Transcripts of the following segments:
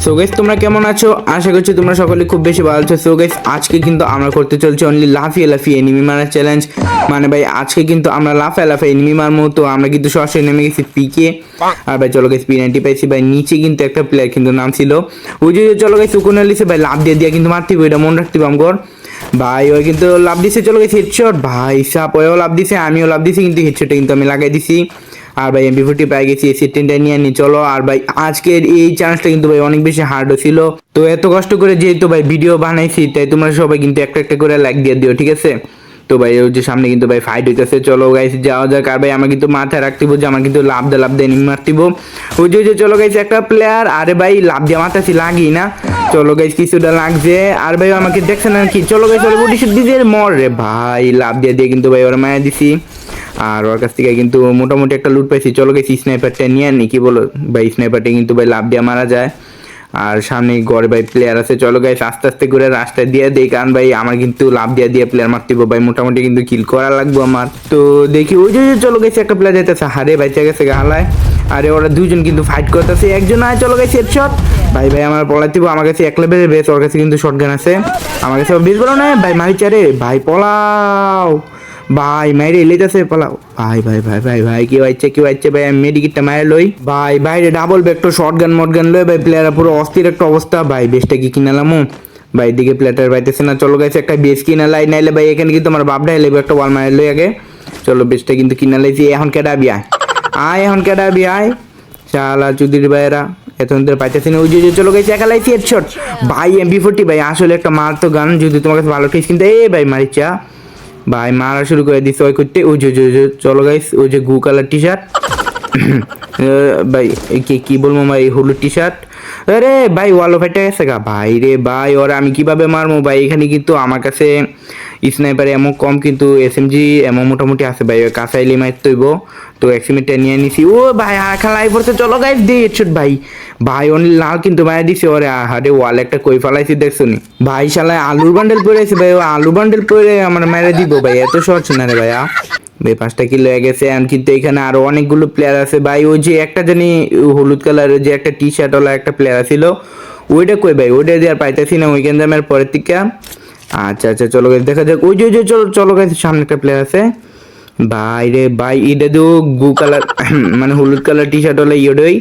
So guys তোমরা কেমন আছো? আশা করছি তোমরা সকলে খুব বেশি ভালো আছো। সো গাইস আজকে কিন্তু আমরা করতে চলছি অনলি লাফিয়ে লাফিয়ে এনিমি মারার চ্যালেঞ্জ মানে ভাই, আজকে কিন্তু আমরা লাফায় লাফায় এনিমি মারবো। তো আমরা কিন্তু সরাসরি নেমে গেছি পিকে আর ভাই, চলো গাইস পি নাইনটি পাইছি। ভাই, নিচে কিন্তু একটা প্লেয়ার কিন্তু নাম ছিল। ওই যে চলো গাইস উকুন লিসে ভাই লাভ দিয়ে দিয়ে কিন্তু মারতে এটা মনে রাখতে আমগর। ভাই, ওই কিন্তু লাভ দিছে। চলো গেছে হেডশট ভাই, সাপ ওও লাভ দিছে, আমিও লাভ দিছি। কিন্তু হেডশটে কিন্তু আমি লাগাই দিছি। আর ভাই এমপি ফোর্টি পাই গেছি এসি টেনটা নিয়ে নি, চলো। আর ভাই, আজকের এই চান্সটা কিন্তু ভাই অনেক বেশি হার্ড ছিল। তো এত কষ্ট করে যেহেতু ভাই ভিডিও বানাইছি, তাই তোমরা সবাই কিন্তু একটা একটা করে লাইক দিয়ে দিও, ঠিক আছে? তো ভাই, ওই যে সামনে কিন্তু ভাই ফাইট হইতেছে, চলো গাইস যাওয়া যাক। আর ভাই, আমার কিন্তু মাথায় রাখতে যে আমার কিন্তু লাভ দে লাভ দে নিম মারতিব ওই যে ওই যে, চলো গাইস একটা প্লেয়ার আরে ভাই, লাভ দিয়ে মাথাছি লাগি না। চলো গাইস কিছুটা লাগছে। আর ভাই, আমাকে দেখছেন আর কি চলো গাইস চলো গুটি শুট মর রে ভাই, লাভ দিয়ে দিয়ে কিন্তু ভাই ওরা মায়া দিছি। আর ওর কাছ থেকে কিন্তু মোটামুটি একটা লুট পাইছি। চলো গেছি স্নাইপারটা নিয়ে আনি কি বলো? ভাই স্নাইপারটা কিন্তু ভাই লাভ দিয়ে মারা যায়। আর সামনে গড়ে ভাই প্লেয়ার আছে। চলো গাইস আস্তে আস্তে করে রাস্তা দিয়ে দেই কারণ ভাই আমার কিন্তু লাভ দিয়ে দিয়ে প্লেয়ার মারতে ভাই মোটামুটি কিন্তু কিল করা লাগবে আমার। তো দেখি ওই যে চলো গেছে একটা প্লেয়ার যাইতেছে। হারে বাইচা গেছে গাহালায় আরে ওরা দুজন কিন্তু ফাইট করতেছে। একজন আয় চলো গেছে হেডশট ভাই ভাই আমার পলাইতে হবে, আমার কাছে এক লেভেলের বেস ওর কাছে কিন্তু শটগান আছে। আমার কাছে বেশ বলো না ভাই মারিচা রে। ভাই পলাও। ভাই, মাইরে এলেইতেছে পালাও ভাই ভাই ভাই ভাই ভাই কি হচ্ছে কি হচ্ছে ভাই, আমি মেডিকিটটা মায়ের লই। ভাই বাইরে ডাবল ব্যাকটো শর্ট গান মট গান লই, ভাই প্লেয়ার পুরো অস্থির একটা অবস্থা। ভাই বেশটা কি কিনালামো ভাই দিকে প্লেটার পাইতেছে না। চলো গাইছে একটা বেশ কিনা লাই, নাইলে ভাই, এখানে কিন্তু আমার বাপটা এলে একটা ওয়াল মায়ের লই আগে। চলো বেশটা কিন্তু কিনা লাইছি। এখন কেডা বি আয়, এখন কেডা বি আয় শালা চুদির ভাইয়েরা এতক্ষণ ধরে পাইতেছি না। ওই যে চলো গেছে একা লাইছি হেডশট ভাই এমবি ফোর্টি ভাই, আসলে একটা মার তো গান। যদি তোমার কাছে ভালো টেস্ট কিনতে, এ ভাই মারিচা ভাই, মারা শুরু করে দিছে, ওই করতে ওই যে চলো গাইস ওই যে গু কালার টি শার্ট ভাই কি কি বলব ভাই, হলুদ টি শার্ট আরে ভাই ওয়ালো ফাইটা গেছে গা। ভাই রে ভাই, ওরা আমি কীভাবে মারবো? ভাই, এখানে কিন্তু আমার কাছে স্নাইপার এমন কম, কিন্তু এস এম জি এমন মোটামুটি আছে ভাই। কাঁচাইলি মাইর তৈব। তো এক্সিমিটটা নিয়ে নিছি। ও ভাই আর খেলাই পড়ছে। চলো গাইস দে হেডশট ভাই। ভাই অনলি লাল কিন্তু মায়া দিছে ওরে। হারে ওয়াল একটা কই ফালাইছি দেখছ নি ভাই, শালায় আলুর বান্ডেল পড়েছে ভাই। ও আলু বান্ডেল পরে আমার মেরে দিব ভাই। এত সহজ না রে ভাইয়া। ভাই, পাঁচটা কিলো হয়ে গেছে। আর কিন্তু এখানে আরও অনেকগুলো প্লেয়ার আছে ভাই। ওই যে একটা জানি হলুদ কালারের যে একটা টি শার্ট ওলা একটা প্লেয়ার ছিল। ওইটা কই ভাই? ওইটা দিয়ে আর পাইতেছি না। উইকেন্ড জামের পরের থেকে। আচ্ছা আচ্ছা চলো guys, দেখা যাক। ওই যে ওই যে চলো চলো গাইছে সামনে একটা প্লেয়ার আছে। বাইরে ভাই এটা দিও গু কালার মানে হলুদ কালার টি শার্ট হলে ইয়োডই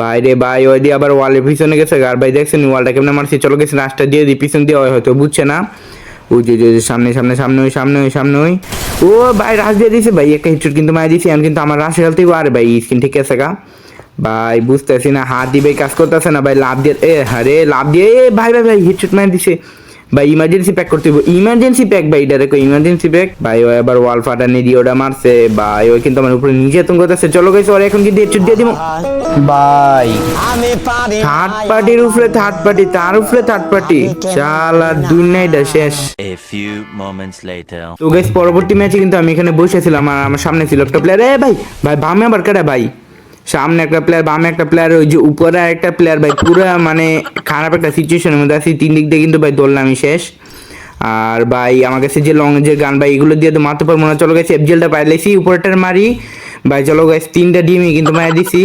বাইরে ভাই ওই দিয়ে আবার ওয়ালের পিছনে গেছে। আর ভাই দেখছেন ওয়ালটা কেমন মারছি? চলো গেছে রাস্তা দিয়ে দিই পিছন দিয়ে হয়তো বুঝছে না। ওই যে যে সামনে সামনে সামনে ওই সামনে ওই সামনে ওই। ও ভাই রাশ দিয়ে দিছে। ভাই একটা হিটশট কিন্তু মারা দিছি। আমি কিন্তু আমার রাশ খেলতে আরে ভাই স্কিন ঠিক আছে গা? ভাই বুঝতেছি না হাত দিয়ে ভাই কাজ করতেছে না। ভাই লাভ দিয়ে এ আরে লাভ দিয়ে এ ভাই ভাই ভাই হিটশট মারা দিছে। ভাই ইমার্জেন্সি প্যাক করতে হবে ইমার্জেন্সি প্যাক ভাই এটা দেখো ইমার্জেন্সি প্যাক ভাই ও এবার ওয়াল ফাটা নিয়ে ওটা মারছে। ভাই ওই কিন্তু আমার উপরে নির্যাতন করতেছে। চলো গেছে ওর এখন কিন্তু হেডশট দিয়ে দিব। ভাই থার্ড পার্টির উপরে থার্ড পার্টি তার উপরে থার্ড পার্টি চালা দুনিয়াটা শেষ। A few moments later. তো গাইস পরবর্তী ম্যাচে কিন্তু আমি এখানে বসেছিলাম আর আমার সামনে ছিল একটা প্লেয়ার এ ভাই ভাই বামে আবার কেডা ভাই? সামনে একটা প্লেয়ার বামে একটা প্লেয়ার ওই যে উপরে একটা প্লেয়ার ভাই, পুরো মানে খারাপ একটা সিচুয়েশনের মধ্যে আছি। তিন দিক দিয়ে কিন্তু, ভাই, দৌড়লাম আমি শেষ। আর ভাই, আমার কাছে যে লং যে গান, ভাই, এগুলো দিয়ে তো মারতে পারব না চলো গেছে এফজেলটা পাইলেছি উপরটার মারি। ভাই, চলো গাইস তিনটা ডিমই কিন্তু মারা দিছি।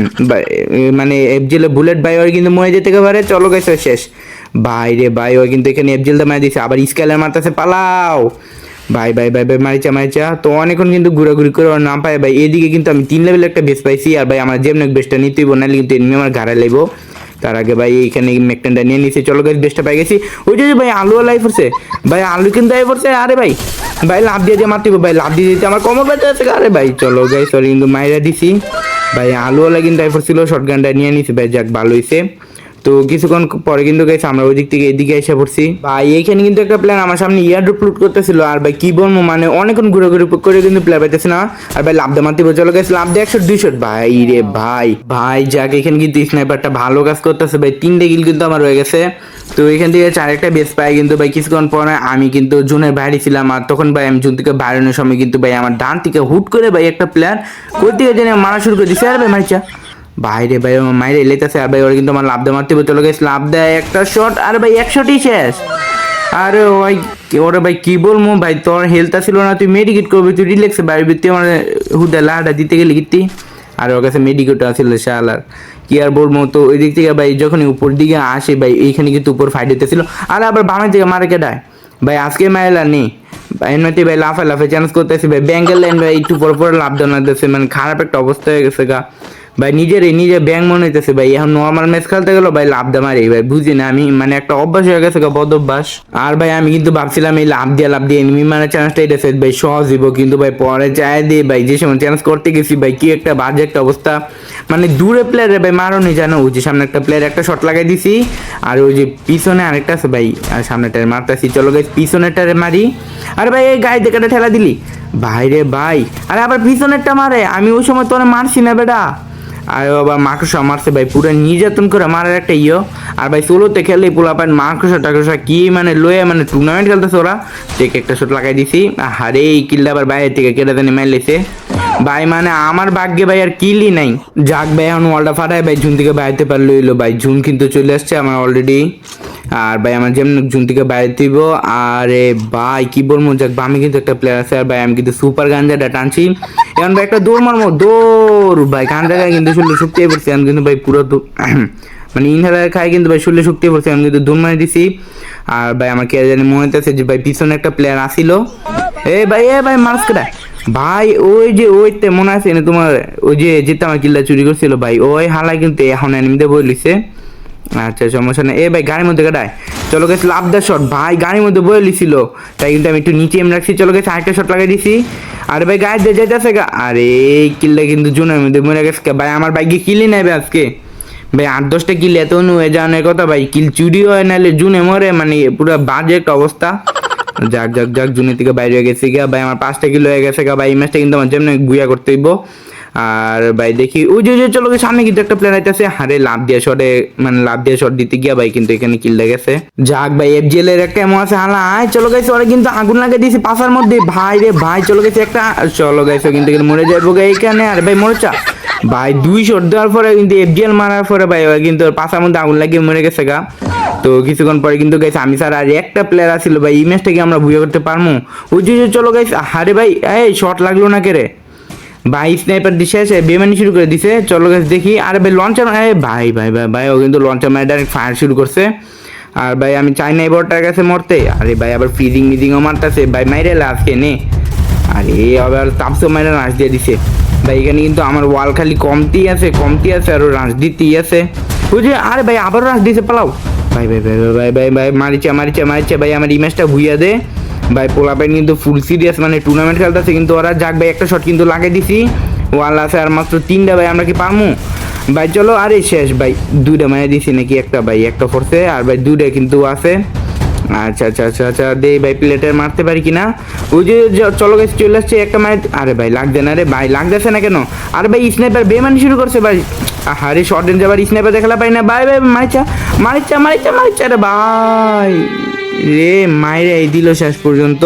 মানে এফজেলে বুলেট ভাই, ওর কিন্তু মরে যেতে পারে। চলো গেছে শেষ। ভাই রে, ভাই ওই কিন্তু এখানে এফজেলটা মারা দিছে। আবার স্কেলের মারতেছে, পালাও। ভাই ভাই ভাই ভাই মারিচা মারিচা। তো অনেকক্ষণ কিন্তু ঘোরাঘুরি করে নাম পাই ভাই। এদিকে কিন্তু আমি তিন লেভেল একটা বেস পাইছি, আর ভাই আমার যেমন বেসটা নিতেই নাহলে কিন্তু এমনি আমার ঘাড়ে লাগবো। তার আগে ভাই এখানে মেকটেনটা নিয়ে নিয়েছি চলো গাছ বেসটা পাই গেছি। ওই যে ভাই আলু লাইফ পড়ছে। ভাই আলু কিন্তু আই পড়ছে, আরে ভাই। ভাই লাভ দিয়ে দিয়ে মারতে ভাই। লাভ দিয়ে দিতে আমার কমর বেঁচে আছে, আরে ভাই। চলো গাই সরি কিন্তু মাইরা দিছি। ভাই আলুওয়ালা কিন্তু আই পড়ছিল শর্ট গানটা নিয়ে নিছি, ভাই, যাক, ভালো হয়েছে তো কিছুক্ষণ পরে কিন্তু গেছে আমরা ওই দিক থেকে এদিকে এসে পড়ছি। ভাই এইখানে কিন্তু একটা প্ল্যান আমার সামনে ইয়ার লুট করতেছিল। আর ভাই, কি বলব মানে অনেকক্ষণ ঘুরে ঘুরে করে কিন্তু প্লেয়ার পাইতেছে না। আর ভাই, লাভ মারতে চলো গেছে লাভ দিয়ে একশো দুইশো ভাই রে ভাই ভাই, যাক, এখানে কিন্তু স্নাইপারটা ভালো কাজ করতেছে। ভাই, তিনটে গিল কিন্তু আমার রয়ে গেছে। তো এখান থেকে চারেকটা বেস পাই কিন্তু ভাই, কিছুক্ষণ পরে আমি কিন্তু জুনের বাইরে ছিলাম। আর তখন ভাই, আমি জুন থেকে বাইরানোর সময় কিন্তু ভাই, আমার ডান থেকে হুট করে ভাই একটা প্লেয়ার থেকে জেনে মারা শুরু করে দিছে। আর ভাই, মারিচা। বাইরে ভাই মাইরে এলেতেছে আর ভাই, ওরা কিন্তু আমার লাভ দেওয়া মারতে চলে গেছে লাভ দেয় একটা শট আর ভাই একশোটি শেষ। আরে ভাই ওরে ভাই, কি বলব ভাই, তোর হেলথ ছিল না, তুই মেডিকেট করবি, তুই রিল্যাক্সে বাইরে তুই আমার হুদা লাহাটা দিতে গেলি গিতি আর ওর কাছে মেডিকেট আছিল শালার। কি আর বলব, তো ওই দিক থেকে ভাই যখন উপর দিকে আসে ভাই, এইখানে কিন্তু উপর ফাইট হইতেছিল। আর আবার বামের দিকে মারে কেটায় ভাই, আজকে মাইলা নেই। ভাই এমনিতে ভাই লাফে লাফে চান্স করতেছি ভাই ব্যাঙ্গের লাইন ভাই, একটু পর পর লাভ দেওয়া মানে খারাপ একটা অবস্থা হয়ে গেছে গা। ভাই, নিজেরই নিজে ব্যাং মনে হইতেছে ভাই। এখন নর্মাল ম্যাচ খেলতে গেলো, ভাই, লাভ দা মারি। ভাই, বুঝি না, আমি মানে একটা অভ্যাস হয়ে গেছে বদ অভ্যাস। আর ভাই, আমি কিন্তু ভাবছিলাম এই লাভ দিয়ে লাভ দিয়ে এনিমি মানে চ্যালেঞ্জটা এটা ভাই, সহজ দিব কিন্তু ভাই, পরে চাই দিয়ে, ভাই, যে সময় চ্যালেঞ্জ করতে গেছি, ভাই, কি একটা বাজে একটা অবস্থা। মানে দূরে প্লেয়ারে ভাই, মারোনি জানো? ওই যে সামনে একটা প্লেয়ার একটা শট লাগাই দিছি, আর ওই যে পিছনে আরেকটা আছে, ভাই, আর সামনেটারে মারতেছি। চলো গাইস পিছনেরটারে মারি। আরে ভাই, এই গায়ে দেখাটা ঠেলা দিলি। ভাই রে ভাই, আরে আবার পিছনেরটা মারে। আমি ওই সময় তোরে মারছি না, বেটা। আর বাবা মাকড়সা মারছে ভাই, পুরো নির্যাতন করে মারার একটা ইয়ে। আর ভাই সোলোতে খেলে পোলা পায় মাকড়সা টাকড়সা কি মানে লয়ে মানে টুর্নামেন্ট খেলতেছে ওরা। ঠিক একটা শট লাগাই দিছি। হারে এই কিলটা আবার বাইরে থেকে কেটে জানি মাইলেছে ভাই মানে আমার ভাগ্যে ভাই আর কিলই নাই। যাক ভাই, এখন ওয়ালটা ফাটায় ভাই, জুন থেকে বাইতে পারল এলো ভাই। জুন কিন্তু চলে আসছে আমার অলরেডি আর ভাই, আমার যেমন জুন থেকে বাইরে দিব, আরে ভাই, কি বলব, যাক আমি কিন্তু একটা প্লেয়ার আছে, আর ভাই, আমি কিন্তু সুপার গাঞ্জাটা টানছি। এখন ভাই, একটা দৌড় মারবো, দৌড়, ভাই, গাঞ্জা গায়ে কিন্তু শুনলে শক্তি পড়ছে, আমি কিন্তু ভাই পুরো মানে ইনহেলার খাই কিন্তু ভাই শুনলে শক্তি পড়ছে, আমি কিন্তু দৌড় মারি দিছি। আর ভাই, আমার কে জানি মনে হইতেছে যে ভাই, পিছনে একটা প্লেয়ার আসিল। এ ভাই এ ভাই, মার্স কেটা ভাই, ওই যে ওইতে মনে আছে না তোমার, ওই যে, যেতে আমার কিল্লা চুরি করছিল, ভাই, ওই হালাই কিন্তু এখন এনিমিতে বই লিছে আচ্ছা সমস্যা নেই এ ভাই, গাড়ির মধ্যে কাটায় চলো গেছে লাভ দা শট ভাই, গাড়ির মধ্যে বয়ে লিছিল। তাই কিন্তু আমি একটু নিচে এম রাখছি। চলো গেছে আরেকটা শট লাগাই দিছি। আরে ভাই গায়ে দিয়ে যাইতেছে গা। আরে, এই কিন্তু জুনের মধ্যে মরে গেছে ভাই, আমার বাইকে কিলি নেবে আজকে। ভাই, আট, দশটা কিল এত নুয়ে জানার কথা ভাই। কিল চুরি হয় নাহলে জুনে মরে মানে পুরো বাজে একটা অবস্থা। যাক যাক যাক, জুনের থেকে বাইরে হয়ে গেছে গা। ভাই, আমার পাঁচটা কিলো হয়ে গেছে গা। ভাই, এই ম্যাচটা কিন্তু আমার যেমন বুয়া করতে হইব। আর ভাই দেখি, ওই যে যে, চলো সামনে কিন্তু একটা প্লেয়ার আইতেছে। হারে লাভ দিয়ে শটে মানে লাভ দিয়ে শট দিতে গিয়া ভাই কিন্তু এখানে কিল গেছে। যাক ভাই এফজিএল এর একটা এমন আছে হালা। আয়, চলো গেছে ওরা কিন্তু আগুন লাগিয়ে দিয়েছে পাশার মধ্যে। ভাই রে ভাই, চলো গেছে একটা, চলো গেছে কিন্তু এখানে মরে যাব গা এইখানে আর ভাই মরেছা ভাই, দুই শট দেওয়ার পরে কিন্তু এফজিএল মারার পরে ভাই কিন্তু পাশার মধ্যে আগুন লাগিয়ে মরে গেছে গা। তো কিছুক্ষণ পরে কিন্তু গেছে আমি স্যার আর একটা প্লেয়ার আসছিল ভাই, এই ম্যাচটা কি আমরা বুঝে করতে পারব ওই যে চলো গেছে হারে ভাই, এই শট লাগল না কে রে? ভাই স্নাইপার দিছে, সে বেমানি শুরু করে দিছে। চলো গেছে দেখি। আর ভাই লঞ্চার এ ভাই ভাই ভাই ভাই, ও কিন্তু লঞ্চার মারে ডাইরেক্ট ফায়ার শুরু করছে। আর ভাই, আমি চাই না এবারটার কাছে মরতে। আরে ভাই, আবার ফ্রিজিং মিজিংও মারতেছে। ভাই, মাইরে আজকে নে। আরে আবার তাপসও মাইরে রাশ দিয়ে দিছে। ভাই, এখানে কিন্তু আমার ওয়াল খালি কমতি আছে কমতি আছে, আর রাশ দিতেই আছে। বুঝলি? আরে ভাই আবার রাশ দিছে, পালাও। ভাই ভাই ভাই ভাই ভাই ভাই ভাই মারিছে মারিছে মারিছে ভাই, আমার ইমেজটা ভুইয়া দে। ভাই পোলাপাইন কিন্তু ফুল সিরিয়াস মানে টুর্নামেন্ট খেলতেছে, কিন্তু ওরা যাক ভাই, একটা শট কিন্তু লাগিয়ে দিছি। ওয়াল আছে আর মাত্র তিনটা, ভাই, আমরা কি পামু ভাই, চলো, আরে শেষ, ভাই, দুইটা মানে দিছি নাকি একটা, ভাই, একটা ফোর্সে আর ভাই, দুইটা কিন্তু আছে। আচ্ছা আচ্ছা আচ্ছা আচ্ছা দে ভাই প্লেটের মারতে পারি কিনা? ওই যে চলো গেছে চলে আসছে, একটা মারে আরে ভাই, লাগছে না রে, ভাই, লাগতেছে না কেন? আরে ভাই স্নাইপার বেমানি শুরু করছে, ভাই। আরে শর্ট রেঞ্জ আবার স্নাইপার দেখালা পাই না। ভাই ভাই, মারিচা মারিচা মারিচা মারিচা রে, ভাই। রে মাইরে এই দিল শেষ পর্যন্ত।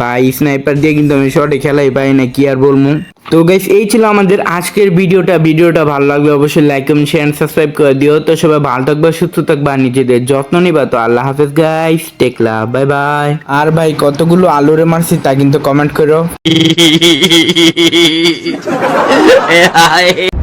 ভাই স্নাইপার দিয়ে কিন্তু আমি শর্টে খেলাই পাই না কি আর বলব? তো গাইস এই ছিল আমাদের আজকের ভিডিওটা। ভিডিওটা ভালো লাগলে অবশ্যই লাইক কমেন্ট শেয়ার সাবস্ক্রাইব করে দিও। তো সবাই ভালো থাকবা সুস্থ থাকবা আর নিজেদের যত্ন নিবা। তো আল্লাহ হাফেজ গাইস টেকলা বাই বাই আর ভাই কতগুলো আলুরে মারছি তা কিন্তু কমেন্ট করো।